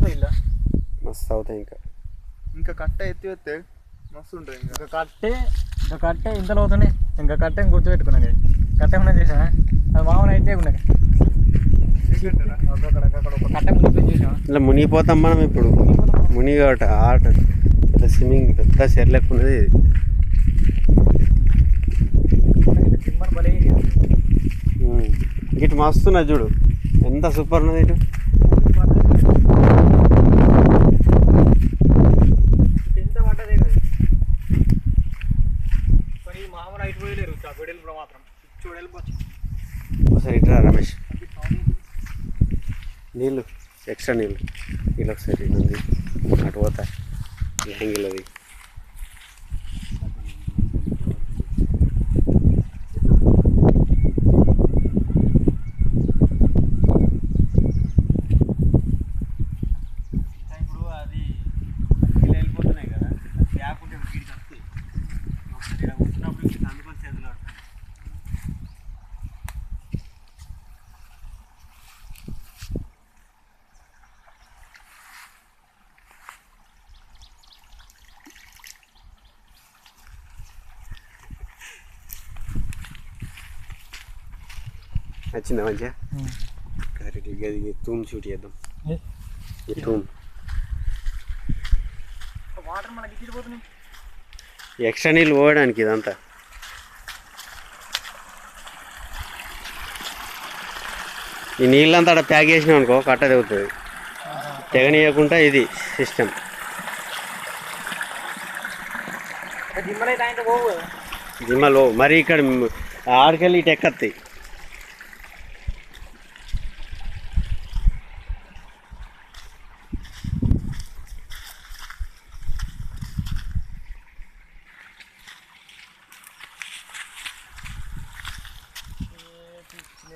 అవుతాయి ఇలా. మస్తు అవుతాయి ఇంకా. ఇంకా కట్ట ఎత్తి వేస్తే మస్తు ఉంటుంది ఇంకా. ఇంకా కట్టే ఇంకా కట్టే ఇంతలో అవుతున్నాయి ఇంకా కట్టే గుర్తుపెట్టుకున్నాను కట్టే ఉన్న చేసా అది మామూలు అయితే ఉన్నాయి ఇలా మునిగిపోతాం మనం ఇప్పుడు. మునిగి ఆట ఆట పెద్ద స్విమ్మింగ్ పెద్ద బలి ఉమ్. ఇటు మస్తున్నది చూడు. ఎంత సూపర్ ఉన్నది ఇటు ఎంత పడ్డదే కదా మరి మామూలు ఐదు పోయలేరు వెడల్పు మాత్రం. చూడు వెళ్ళిపోవచ్చు. ఒకసారి ఇట్రా రమేష్. నీళ్ళు ఎక్స్ట్రా నీళ్ళు. నీళ్ళు ఒకసారి ఇటు ఉంది. అటు పోతా. యాంగిల్ అది. నచ్చిందా మంచిగా? కరెక్ట్ గది తూమ్ షూట్ చేద్దాం. ఈ తూమ్. వాటర్ మనకి ఇచ్చిపోతున్నాయి ఎక్స్ట్రా నీళ్ళు పోయడానికి ఇదంతా. ఈ నీళ్ళంతా అక్కడ ప్యాక్ చేసినాం అనుకో కట్ట తెగుతుంది. తెగనీయకుండా ఇది సిస్టమ్ జిమ్మలో మరి ఇక్కడ ఆడికెళ్ళి ఇటు ఎక్కత్తాయి?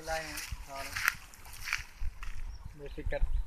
लाए। हैं। हाँ। और बेफिक्र।